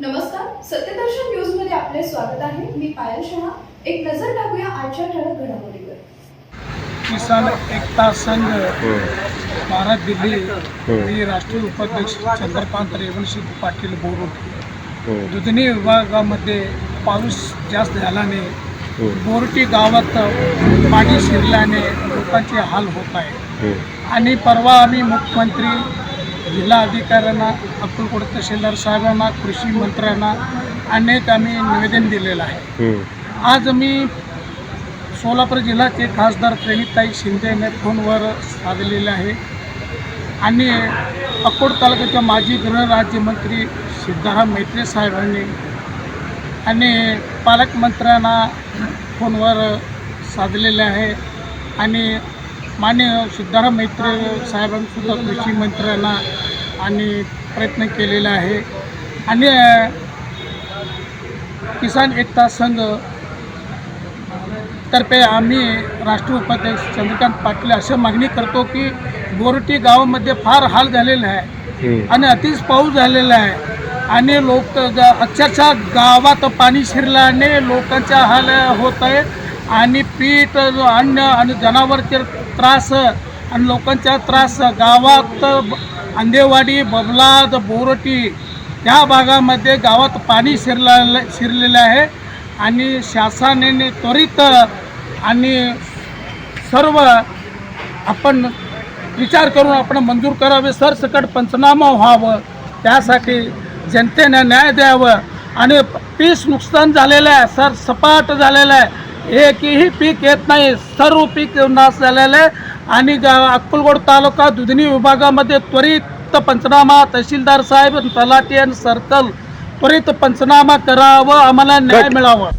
नमस्कार सत्यदर्शन न्यूजमध्ये आपले स्वागत आहे. मी पायल शहा. एक नजर टाकूया आजच्या ठळक घडामोडीवर. किसान एकता संघ हो. भारत दिल्ली हो. मी राष्ट्रीय उपाध्यक्ष चंद्रकांत रेवणसिंग पाटील बोरोटे हो. दुधनी विभागामध्ये पाऊस जास्त झाल्याने बोरटी गावात पाणी शिरल्याने लोकांचे हाल होत आहे हो. आणि परवा आम्ही मुख्यमंत्री जिल्हा अधिकाऱ्यांना अक्कलकोट तहसीलदार साहेबांना कृषी मंत्र्यांना अनेक आम्ही निवेदन दिलेलं आहे. आज मी सोलापूर जिल्ह्याचे खासदार प्रेमिताई शिंदेने फोनवर साधलेले आहे. आणि अकोट तालुक्याच्या माजी गृहराज्यमंत्री सिद्धाराम मैत्रे साहेबांनी आणि पालकमंत्र्यांना फोनवर साधलेले आहे. आणि मान्य सिद्धाराम मैत्रे साहेबांसुद्धा कृषी मंत्र्यांना आणि प्रयत्न केलेला आहे. आणि किसान एकता संघ तर्फे आम्ही राष्ट्रीय उपाध्यक्ष चंद्रकांत पाटील अशी मागणी करतो की बोरटी गावामध्ये फार हाल झालेले आहे. आणि अतिच पाऊस झालेला आहे. आणि लोक अक्षरशः गावात पाणी शिरल्याने लोकांचा हाल होत आहे. आणि पीठ अन्न आणि जनावरचे त्रास आणि लोकांचा त्रास गावात अंदेवाडी बबलाद बोरटी या भागामध्ये गावात पाणी शिरला शिरलेलं आहे. आणि शासनाने त्वरित आणि सर्व आपण विचार करून आपण मंजूर करावे. सरसकट पंचनामा व्हावं. त्यासाठी जनतेने न्याय द्यावं. आणि पीस नुकसान झालेलं आहे. सर सपाट झालेलं आहे. एकही पीक येत नाही. सर्व पीक नाश झालेलं आहे. आणि गा अक्कलकोट तालुका दुधनी विभागामध्ये त्वरित पंचनामा तहसीलदार साहेब तलाठी आणि सर्कल त्वरित पंचनामा करावं आम्हाला न्याय मिळावं.